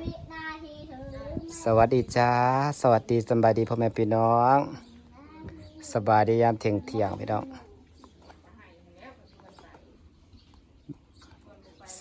วินาทีถึงสวัสดีจ้า สวัสดีสบายดีพ่อแม่พี่น้อง สบายดียามเที่ยงเที่ยงพี่น้อง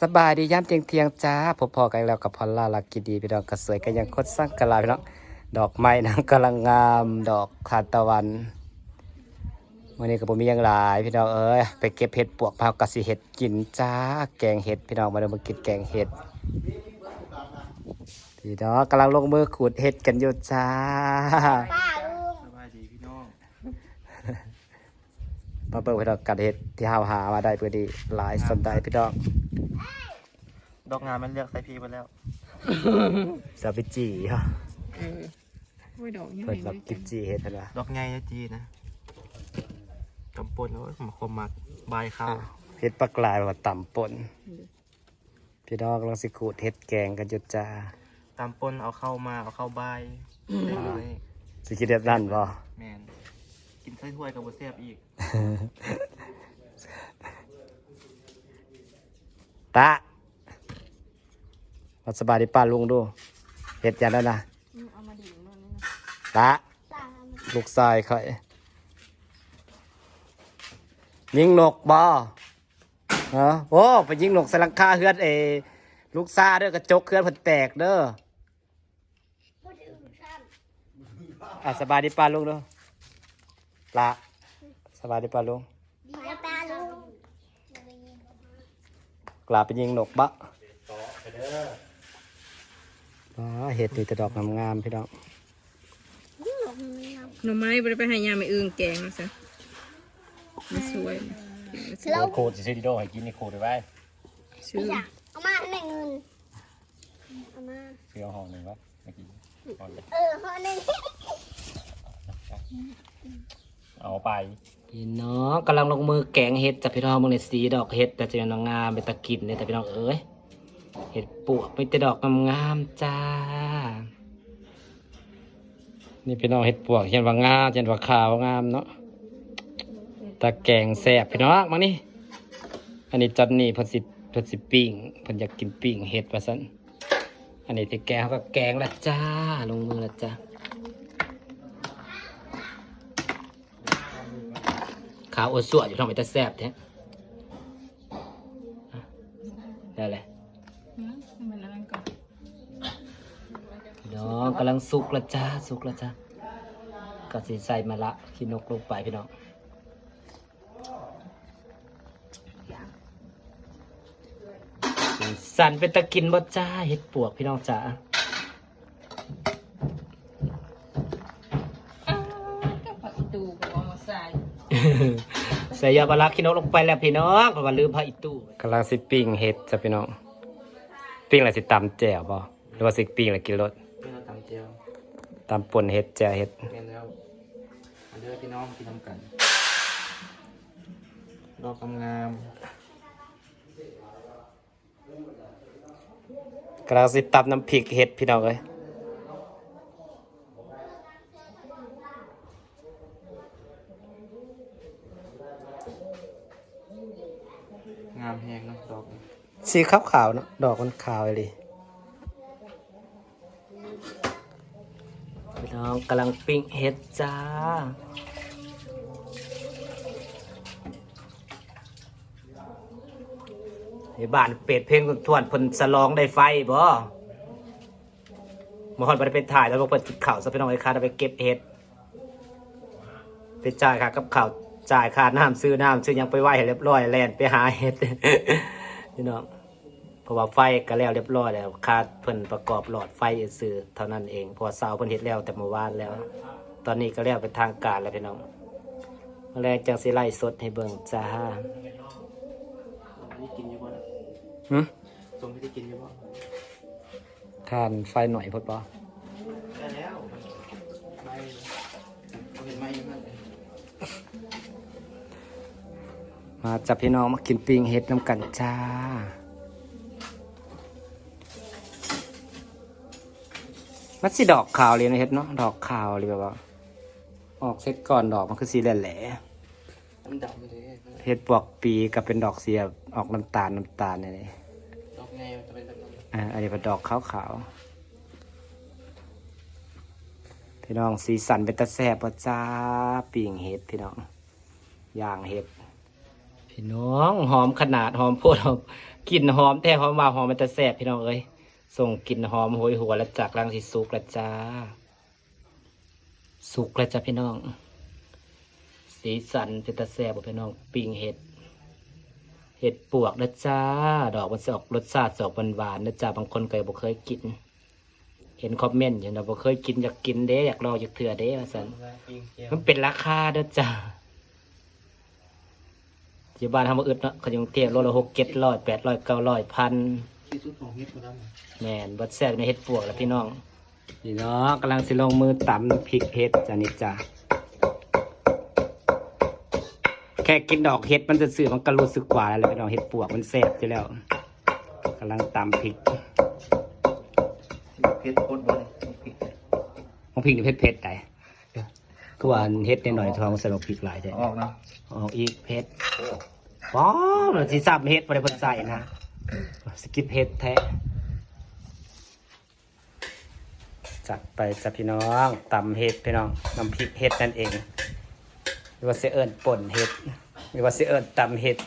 สบายดียามเที่ยงเที่ยงจ้าพบพอกันแล้วกับพอลล่าลักกิดีพี่น้องก็สวยกันยังคดสร้างกะลาพี่น้อง ดอกไม้นางกำลังงาม ดอกทานตะวันวันนี้ก็บ่มียังหลายพี่น้องเอ้ยไปเก็บเห็ดปวกเผากะสิเห็ดกินจ้า แกงเห็ดพี่น้องมาดินมากินแกงเห็ด พี่น้องกำลังลงมือขูดเห็ดกันอยู่จ้าป้าลุงสบายดีพี่น้องมาเปิดพี่น้องกัดเห็ดที่หาหามาได้เพื่อดีหลายสันไดพี่น้องดอกงานมันเลือกใส่พีไปแล้วซาบิจีฮะเออโอ้ยดอกยังเปิไงดแบบกิบจีเห็ดเห็นปะดอกไงนะจีนะกำปนโอ้ยผมคมมักบายข้าวเห็ดปักลายแบบว่าต่ำปนพี่น้องกำลังสิขูดเห็ดแกงกันอยู่จ้า ตามปนเอาเข้ามาเอาเข้าบายเล็กน้อยสิคิดเด็ดนั่นบ่แมนกินไส้ถ้วยกับบุเซียบอีกตะมาสบายดีป้าลุงดูเห็ดอย่างนั้นนะเอามาดิ่งนู่นนี่ตะตามลูกชายค่อยยิงนกบ่ฮะโอ้ไปยิงนกใส่หลังคาเฮือนเอลูกซาเด้อกระจกเฮือนเพิ่นแตกเด้อ พูดถึงซ้ำ อะสบายดีป้าลุงเด้อละสบายดีป้าลุงดีนะป้าลุงกลาไปยิงนกบะอ๋อเห็ดนี่แต่ดอกงามๆพี่น้องหน่อไม้บ่ได้ไปให้ยาไม่อึ้งแกงนะซะมันสวยนะสวยแล้วโคดสิซื้อดิโดให้กินนี่โคดได้ไว้ชื่ออยากเอามาหนึ่งเงินเอามาซื้อเอาห้องหนึ่งวะเมื่อกี้ห้องเออข้อหนึ่ง เอาไปพี่น้องกำลังลงมือแกงเห็ดจากพี่น้องมึงในสีดอกเห็ดแต่จะเป็นงามเป็นตะกินเนี่ยแต่พี่น้องเอ้ยเห็ดปวกไม่แต่ดอกงามๆจ้า นี่พี่น้องเห็ดปวกเช่นว่างามเช่นว่าขาวงามเนาะตะแกงแซ่บพี่น้องมานี่อันนี้จอนนี่เพิ่นสิเพิ่นสิปิ้งเพิ่นอยากกินปิ้งเห็ดว่าซั่นอันนี้ที่แกงเขาก็แกงละจ้า ลงมือละจ้า ขาวอวดสวดอยู่ท้องไปแต่แซ่บแท้อะได้เลยอืมมันอะไรก่อนพี่น้องกำลังสุกและจ้าสุกและจ้าก็สีใส่มาละขี้นกลงไปพี่น้องสีสันเป็นตะกินบ่จ้าเห็ดปวกพี่น้องจ้า ส่ยาบาลักขี้นกลงไปแล้วพี่น้องเพราะว่าลืมพระอิตู้กำลังสิปิ้งเห็ดจ้ะพี่น้องปิ้งอะไรสิตำแจ่วบ่หรือว่าสิปิ้งอะไรกินรสเป็นเราตำเจียวตำป่นเห็ดแจ่วเห็ดแมนแล้วอันเด้อพี่น้องกินน้ำกันดอกงามกำลังสิตำน้ำพริกเห็ดพี่น้องเอ้ย งามแหงเนาะดอกนี้ สีขาวขาวๆเนาะดอกมันขาวเลยพี่น้องกำลังปิ้งเห็ดจ้าในบ้านเป็ดเพลงทวนพนสลองได้ไฟบ่มอดบ่ได้ไปถ่ายแล้วบ่เปิดกินข้าวซะพี่น้องไอ้ค่าไปเก็บเห็ดไปจ่ายค่ากับข้าวจ่ายค่าน้ำซื้อน้ำซื้อยังไปไหว้เรียบร้อยแลนไปหาเห็ดพี่น้อง เพราะว่าไฟก็แล้วเรียบร้อยแล้วค่าเพิ่นประกอบหลอดไฟซื้อเท่านั้นเองเพราะว่าเสาเพิ่นเฮ็ดแล้วแต่เมื่อวานแล้ว ตอนนี้ก็แล้วเป็นทางการแล้วพี่น้องมาแรงจังสิไล่สดให้เบิ่งจ้าอันนี้กินอยู่บ่นะหึทรงที่ได้กินอยู่บ่ทานไฟหน่อยพดบ่ได้แล้วไม่เอาเห็นไหมอยู่นั่นเลยมาจับพี่น้องมากินปิ้งเฮ็ดน้ำกันจ้า มันสิดอกขาวเลยนะเฮ็ดเนาะดอกขาวเลยแบบว่า ออกเสร็จก่อนดอกมันคือสีแหล่มันดำเลยๆเฮ็ดปวกปีกับเป็นดอกเสียออกน้ำตาลน้ำตาลนี่เลยดอกไงมันจะเป็นแบบนั้นอ่าอันนี้เป็นดอกขาวๆพี่น้องสีสันเป็นตะแสบปะจ้าปิ่งเห็ดพี่น้องย่างเห็ดพี่น้องหอมขนาดหอมโพดหอมกลิ่นหอมแท้หอมว่าหอมมันตะแสบพี่น้องเอ้ย ส่งกลิ่นหอมโหยหัวแล้วจากรังสีสุกแล้วจ้า สุกแล้วจ้าพี่น้อง สีสันเป็นตะแสบบ่พี่น้องปิ่งเห็ด เห็ดปวกนะจ้า ดอกมันจะออกรสชาติจะออกหวานๆนะจ้าบางคนก็บ่เคยกิน เห็นคอมเมนต์อยู่นะบ่เคยกินอยากกินเด้อยากลองอยากเถื่อเด้ว่าซั่นมันเป็นราคาเด้อจ้าอยู่บ้านทำมาอึดเนาะเขาอยู่กรุงเทพโลละหกเจ็ดร้อยแปดร้อยเก้าร้อยพัน ที่สุดของเฮ็ดมาได้แม่นบัดแซ่บในเห็ดปวกแล้วพี่น้องพี่น้องกำลังสิลงมือตำน้ำพริกเห็ดจ้านี่จ้าแค่กินดอกเห็ดมันจะสื่อมันก็รู้สึกกว่าแล้วแหละพี่น้องเห็ดปวกมันแซ่บอยู่แล้วกำลังตำพริกเฮ็ดโคตรบ่เลยพริกของพริกนี่เผ็ดเผ็ดไดคือว่าเฮ็ดหน่อยทองส่ลงพริกหลายใช่ออกนาะออกอีกเผ็ดว้าวมันสิซับเฮ็ดบ่ได้เพิ่นใส่นะ สกิปเฮ็ดแท้จัดไปจ้ะพี่น้องตำเฮ็ดพี่น้องน้ำพริกเฮ็ดนั่นเองหรือว่าสิเอิ้นป่นเฮ็ดหรือว่าสิเอิ้นตำเฮ็ด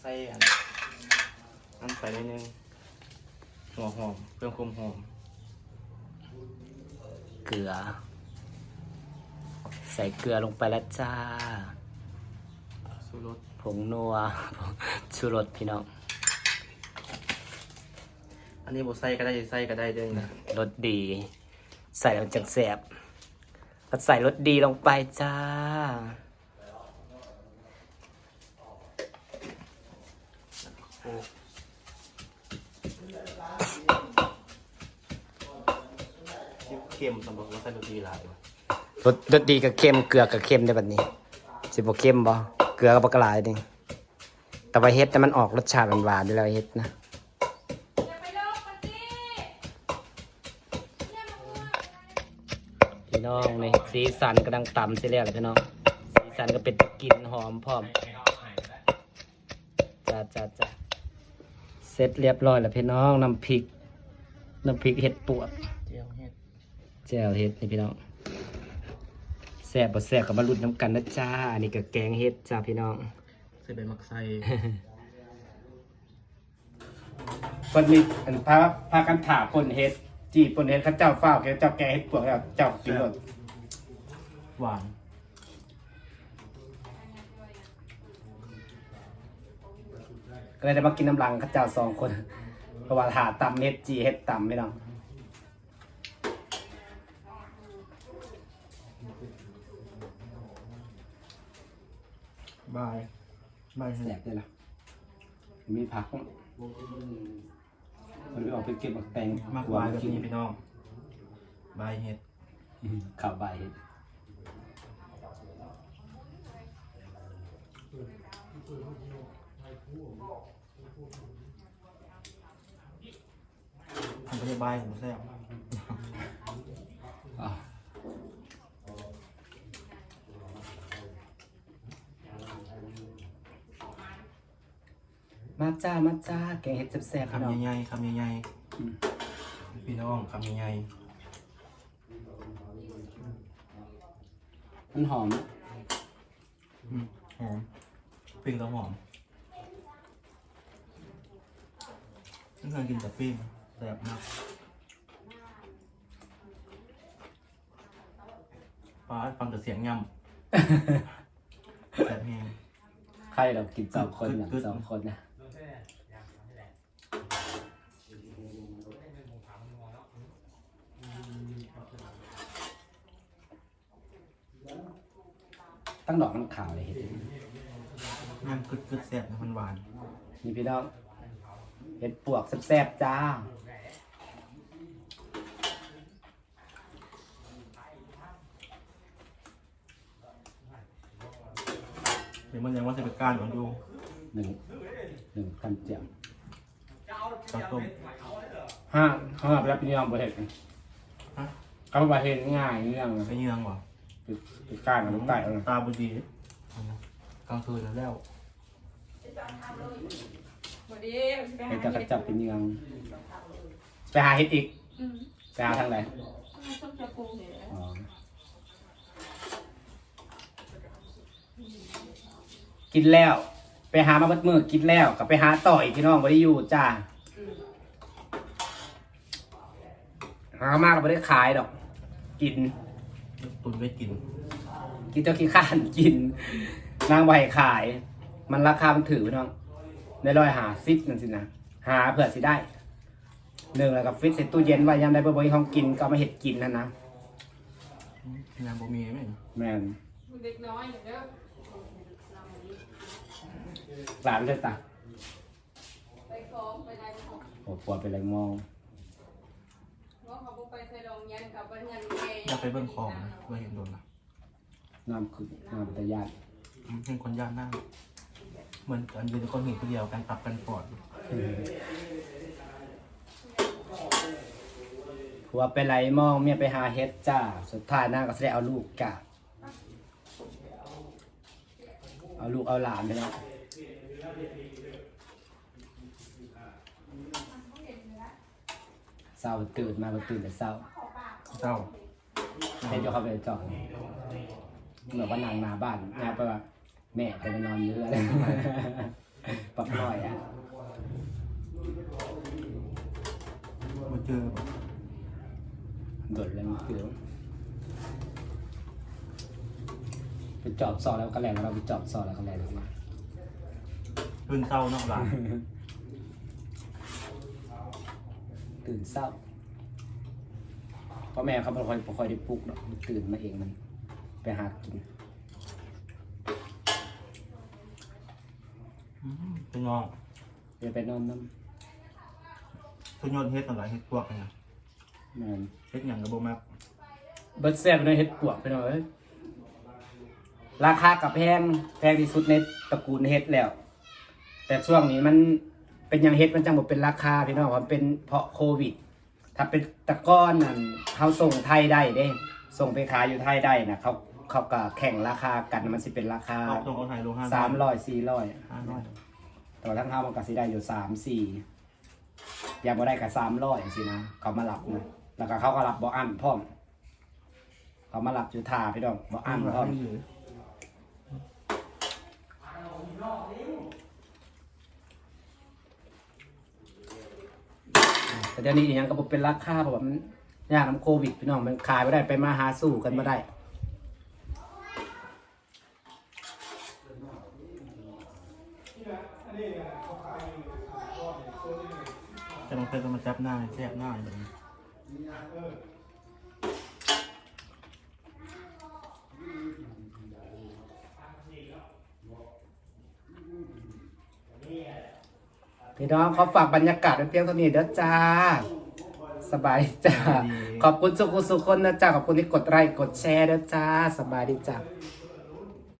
ใส่อันอันไปนิดนึงหัวหอมเพิ่มความหอมเกลือ ใส่เกลือลงไปแล้วจ้าสูรสผงนัวชูรสพี่น้อง อันนี้บ่ใส่ก็ได้ใส่ก็ได้เด้งนะรสดี ใส่แล้วจังแสบก็ใส่รสดีลงไปจ้าโอ้เค็มสำหรับว่าใส่รสดีหลายว่ะรสรสดีกับเค็มเกลือกับเค็มได้แบบนี้ สิบ่เค็มบ่เกลือกับปลากระหลายนี่แต่ว่าเฮ็ดแต่มันออกรสชาติหวานๆอยู่แล้วเฮ็ดนะ พี่น้องนี่สีสันกำลังต่ำสิแล้วแหละพี่น้อง สีสันก็เป็นตะกลินหอมพร้อมจ้าจ้าจ้าเสร็จเรียบร้อยแล้วพี่น้องน้ำพริกน้ำพริกเห็ดปวกเจียวเฮ็ดแจ่วเห็ดนี่พี่น้องแซ่บบ่แซ่บกับมาลุ้นน้ำกันนะจ้าอันนี้ก็แกงเห็ดจ้าพี่น้องใส่ใบมักไซคนนี้อันพาพากันถาปนเห็ด จีปนเห็ดเขาเจ้าฟ้าวเขาเจ้าแกงเห็ดปวกแล้วเจ้ากินหมดหวานก็เลยได้มากินน้ำลังเขาเจ้าสองคนเพราะว่าถาตำเห็ดจีเห็ดตำพี่น้องบายบายแซ่บเลยนะมีผัก มันไม่ออกไปเก็บหมักแตงมากวายแบบนี้พี่น้องบายเฮ็ดอืมข้าวใบเห็ดทำไปได้บายผมแซ่บ มาจ้ามาจ้าแกงเห็ดแซ่บๆพี่น้องคำใหญ่ๆคำใหญ่อืมๆพี่น้องคำใหญ่มันหอมๆอืมหอมปิ้งแล้วหอมนี่การกินแต่ปิ้งแซ่บมากป้าฟังแต่เสียงย่ำแซ่บแห้ง ใครเรากินสองคนนะกึดๆสองคนนะ ตั้งดอกน้ำขาวเลยเห็ดย่ำกึดๆแซ่บนะมันหวานนี่พี่น้องเห็ดปวกแซ่บๆจ้าเดี๋ยวมันยังว่าจะเป็นก้านของดูหนึ่งหนึ่งกันเจียมข้าวต้มห้าห้าแล้วพี่น้องบ่เห็ดฮะเขาบ่เห็ดง่ายเรื่องไปเยืองเหรอ ติดก้านของไก่เอานะตาบุดีกลางคืนแล้วพอดีเห็ดแต่กระจับเป็นเรื่องไปหาเฮ็ดอีกอืมไปหาทางไหนชอบจะปูเนี่ยอ๋อกินแล้ว ไปหามาเบิดมือกินแล้วกับไปหาต่ออีกพี่น้องบ่ได้อยู่จ้าหามากก็ไม่ได้ขายดอก กิน ตุนไว้กิน กินเจ้าขี้ข้านกิน นางใบขาย มันราคามันถือพี่น้องในร้อยหาซิปนั่นสินะหาเผื่อสิได้หนึ่งแล้วกับฟิตเสร็จตู้เย็นไว้ยามได้เบอร์บริของกินก็เอามาเห็ดกินนั่นนะงานบ่มีไหมแม่นเด็กน้อยเด้อหลานเลยจ้ะไปของไปได้ของโอ้ปวดเป็นไรมอง ว่าเขาบ่ไปใส่ดองยันกับเงินแม่ อยากไปเบิ่งของนะว่าเห็นโดนนะน้ำคือน้ำเป็นตะยานอืมเห็นคนย่านหน้าเหมือนกันยืนคนหินคนเดียวกันตับกันปอดหัวเป็นไรมองเมียไปหาเฮ็ดจ้า สุดท้ายนางก็จะได้เอาลูกกะ เอาลูกเอาหลานไปเนาะเศร้าตื่นมาบ่ตื่นแต่เศร้า เศร้าเห็นเจ้าเขาไปจอดเหมือนว่านางมาบ้านงานไปว่าแม่ไปนอนเยอะอะไรปักน้อยอะมาเจอโดดแล้วมันคือไปจอบซอแล้วก็แรงเราไปจอบซอแล้วก็แรงมาตื่นเศร้าเนาะหลานตื่นเศร้าเพราะแม่เขาไม่ค่อยบ่ค่อยได้ปลุกหรอกมันตื่นมาเองมัน ไปหากินอืมเป็นงองเดี๋ยวไปนอนน้ทุนยอดเฮ็ดต่างหลายเฮ็ดพวกนะำแม่นเฮ็ดหยังกับบ่มักเบิร์ดแซ่บไปหน่อยเฮ็ดปวกไปหน่อยเอ้ยราคากับแพงแพงที่สุดในตระกูลเฮ็ดแล้ว แต่ช่วงนี้มันเป็นหยังเฮ็ดมันจังบ่เป็นราคาพี่น้องว่าเป็นเพราะโควิด ถ้าเป็นตะก้อนนั่นเขาส่งไทยได้เด้ ส่งไปขายอยู่ไทยได้นะเขาเขาก็แข่งราคากันมันสิเป็นราคาเอาตรงเอาไทยลงห้าสามร้อยสี่ร้อยห้าร้อยแต่ว่าทั้งเฮามันก็สิได้อยู่สามสี่อยางบ่ได้ก็สามร้อยสินะเขามารับนะแล้วก็เขาก็รับบ่อั้นพร้อมเขามารับอยู่ท่าพี่น้องบ่อั้นพร้อม แต่เดี๋ยวนี้ยังก็บ่เป็นราคาเพราะว่ามันยากน้ำโควิดพี่น้องมันขายไม่ได้ไปมาหาสู้กันไม่ได้ จะลองเป็นก็มาจับหน้าแซบหน้าอย่างนี้ พี่น้องเขาฝากบรรยากาศไว้เพียงเท่านี้เด้อจ้า สบายดีจ้า ขอบคุณสุขุสุขคนนะจ้า ขอบคุณที่กดไลค์กดแชร์เด้อจ้า สบายดีจ้าส